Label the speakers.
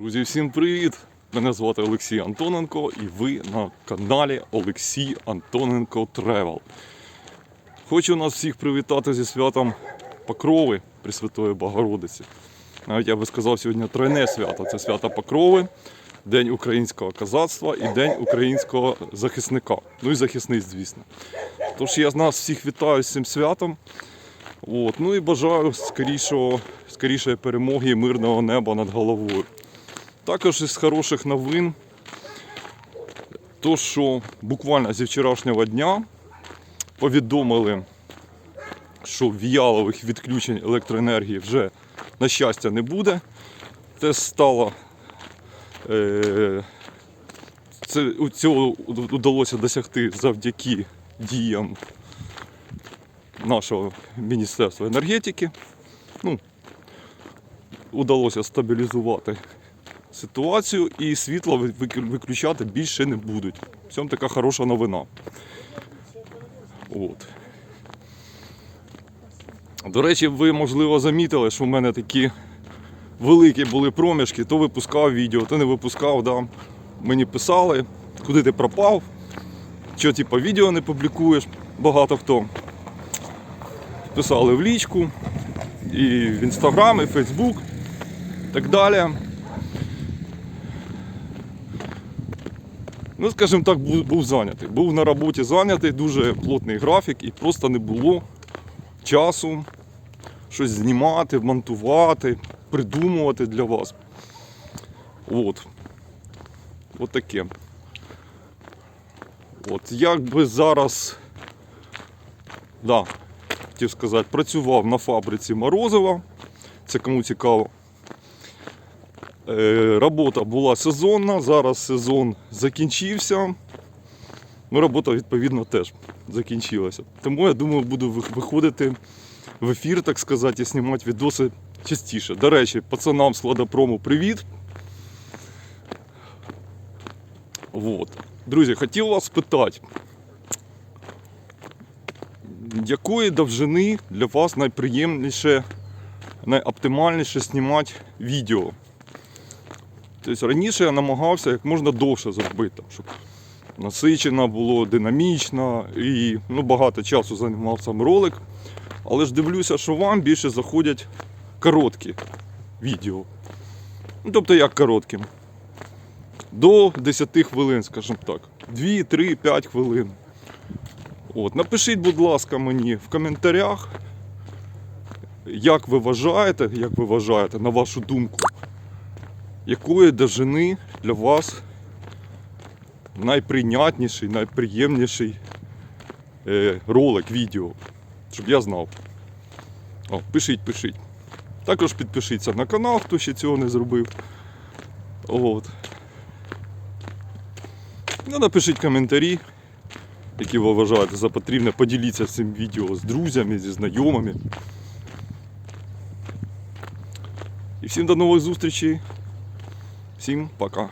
Speaker 1: Друзі, всім привіт! Мене звати Олексій Антоненко і ви на каналі Олексій Антоненко Тревел. Хочу нас всіх привітати зі святом Покрови Пресвятої Богородиці. Навіть я би сказав сьогодні тройне свято. Це свято Покрови, День українського козацтва і День українського захисника. Ну і захисниць, звісно. Тож я з нас всіх вітаю з цим святом. От, ну і бажаю скорішого, скорішої перемоги і мирного неба над головою. Також із хороших новин, то що буквально зі вчорашнього дня повідомили, що віялових відключень електроенергії вже, на щастя, не буде. Це стало. Е, це, цього вдалося досягти завдяки діям нашого Міністерства енергетики. Ну, удалося стабілізувати ситуацію і світло виключати більше не будуть. В цьому така хороша новина. От. До речі, ви, можливо, замітили, що в мене такі великі були проміжки, то випускав відео, то не випускав. Да. Мені писали, куди ти пропав, що типу, відео не публікуєш, багато хто. Писали в лічку, і в інстаграм, і в Фейсбук, і так далі. Ну, скажімо так, був, був зайнятий. Був на роботі зайнятий, дуже плотний графік, і просто не було часу щось знімати, монтувати, придумувати для вас. От. От таке. От як би зараз, да, хотів сказати, працював на фабриці Морозова. Це кому цікаво. Е, Робота була сезонна, зараз сезон закінчився. Ну, робота, відповідно, теж закінчилася. Тому я думаю, буду виходити в ефір, так сказати, і знімати відоси частіше. До речі, пацанам з Ладопрому привіт. Вот. Друзі, хотів вас спитати, якої довжини для вас найприємніше, найоптимальніше знімати відео? Тобто раніше я намагався як можна довше зробити, щоб насичено було, динамічно і ну, багато часу займав сам ролик. Але ж дивлюся, що вам більше заходять короткі відео. Ну, тобто як короткі? До 10 хвилин, скажімо так. 2, 3, 5 хвилин. От, напишіть, будь ласка, мені в коментарях, як ви вважаєте, як ви вважаєте, на вашу думку, якої довжини для вас найприйнятніший, найприємніший е, ролик, відео, щоб я знав. О, пишіть, пишіть. Також підпишіться на канал, хто ще цього не зробив. От. Ну, напишіть коментарі, які ви вважаєте за потрібне. Поділіться цим відео з друзями, зі знайомими. І всім до нових зустрічей. Всім пока.